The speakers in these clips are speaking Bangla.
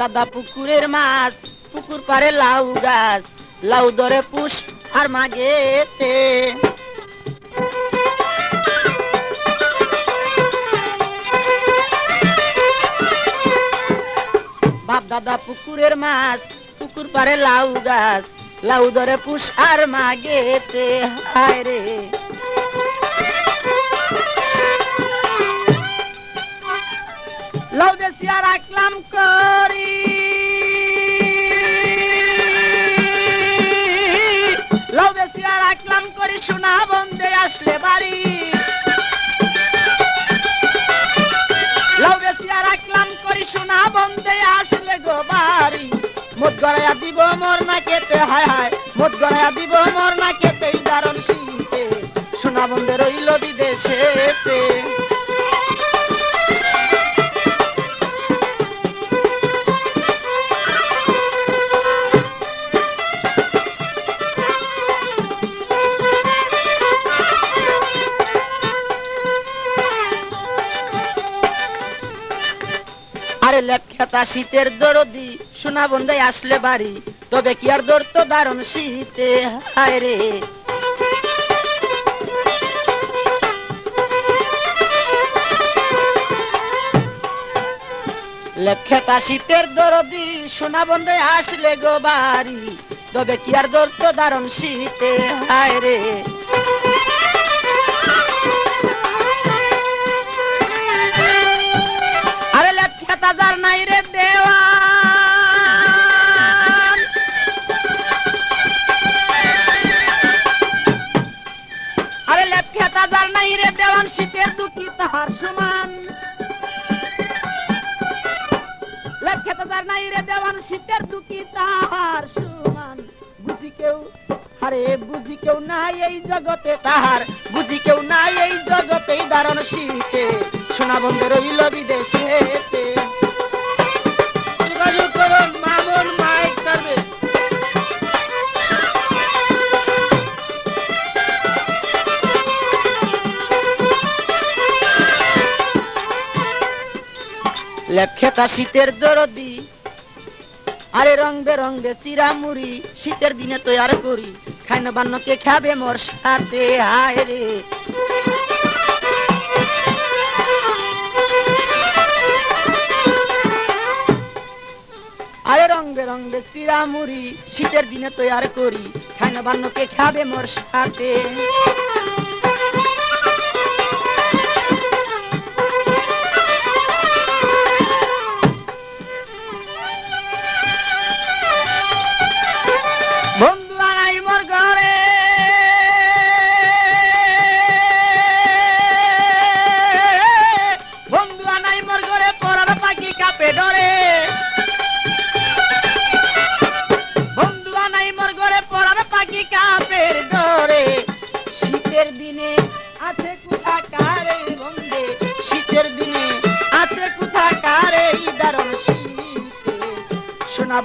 দাদা পুকুরের মাছ, পুকুর পারে লাউ গাছ, লাউ ধরে পুষ আর মাগেতে। বাপ দাদা পুকুরের মাছ, পুকুর পারে লাউ গাছ, লাউ ধরে পুষ আর মাগেতে। হায় রে। গড়াইয়া দিব মোর না কেতে হায় হায়। মদ গড়াইয়া দিব মোর না কেতে দারণ শীতে। সোনা বন্দে রইল বিদেশেতে। আরে লেপখাতা শীতের দরদি সোনা বন্ধে আসলে বাড়ি, তবে কি আর দর তো দারুণ শীতে? হায় রে। লেপখাতা শীতের দরদি, সোনা বন্ধে আসলে গো বাড়ি, তবে কি আর দর তো দারুণ শীতে? হায় রে। তাহার সমান। লেপখাতা যার নাই রে দেওয়ান, শীতের দুঃখী তাহার সমান। বুঝি কেউ আরে বুঝি কেউ নাই এই জগতে তাহার। বুঝি কেউ নাই এই জগতে দারণ শীতে। সোনা বন্ধে রইল বিদেশেতে লেখেতা শীতের দরদি। আরে রং বেরঙ্গে চিরামুড়ি, শীতের দিনে তৈয়ার করি। খাইন বান্ন বান্নকে খাবে মোর সাথে হায় রে। আরে রং বেরঙ্গে চিরামুড়ি, শীতের দিনে তৈয়ার করি। খাইন বান্ন বান্নকে খাবে মোর সাথে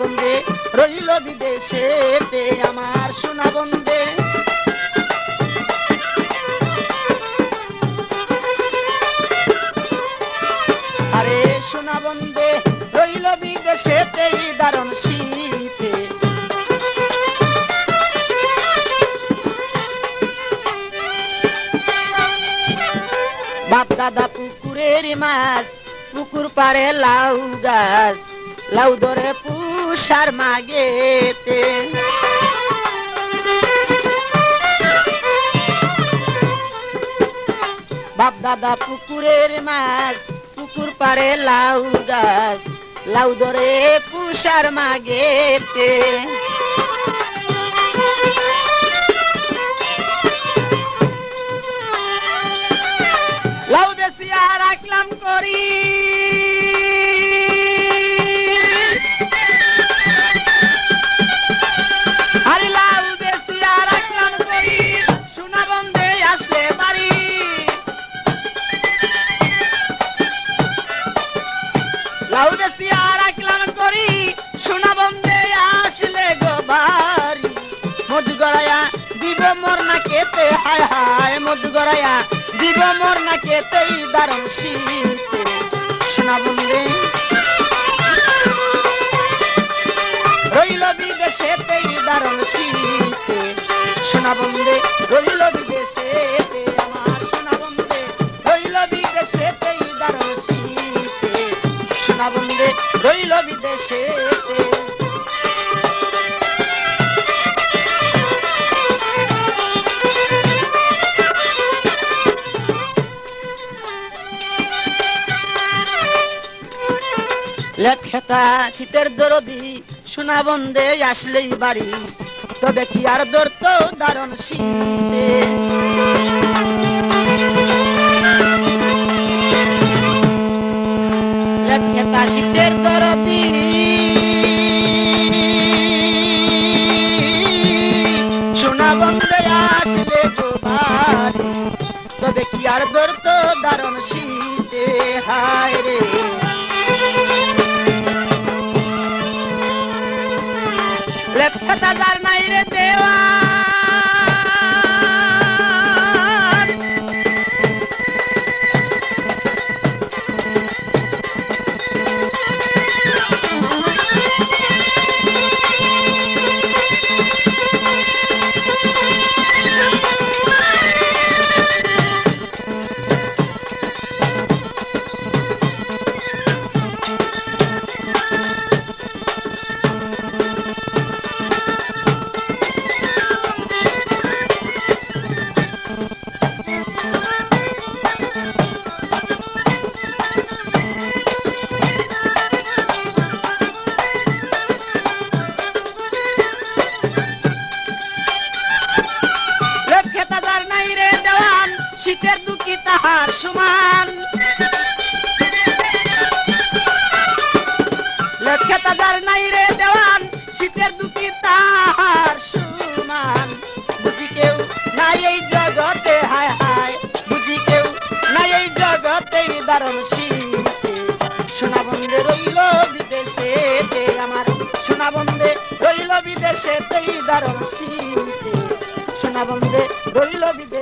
বন্দে রইল বিদেশেতে আমার সোনা বন্দে আরে সোনা বন্দে রইল বিদেশেতে দারণ শীতে। বাপ দাদা পুকুরের মাছ, পুকুর পারে লাউ গাছ, লাউ ধরে পুষার মাগেতে। বাপ দাদা পুকুরের মাছ, পুকুর পারে লাউ গাছ, লাউ ধরে পুষার মাগেতে। লাউ বেশিয়া রাখলাম করি। হায় গড়াইয়া দিব মোর না কেতেই দারুণ শীতে সোনা বন্ধে রইল বিদেশেতেই দারুণ শীতে সোনা বন্ধে রইল বিদেশেতে আমার। সোনা বন্ধে রইল বিদেশেতেই দারুণ শীতে সোনা বন্ধে রইল বিদেশেতে লেপখেতা শীতের দরদি, সোনা বন্ধে আসলেই বাড়ি। তবে কি আর দরতো দারুণ শীতে? লেপখেতা শীতের দরদি, সোনা বন্ধে আসলে গো তবে কি আর দরতো দারুণ শীতে? হায় রে। লেপটা যার শীতের দুঃখী তাহার সমান। লেপখেতা যার নাই রে দেওয়ান শীতের দুঃখী তাহার সমান। বুঝি কেউ নাই এই জগতে, হায় হায়। বুঝি কেউ নাই এই জগতে, দারুণ শীতে সোনা বন্ধে রইল বিদেশেতে আমার। সোনা বন্ধে রইল বিদেশেতেই দারুণ শীতে সোনা বন্ধে রইল বিদেশে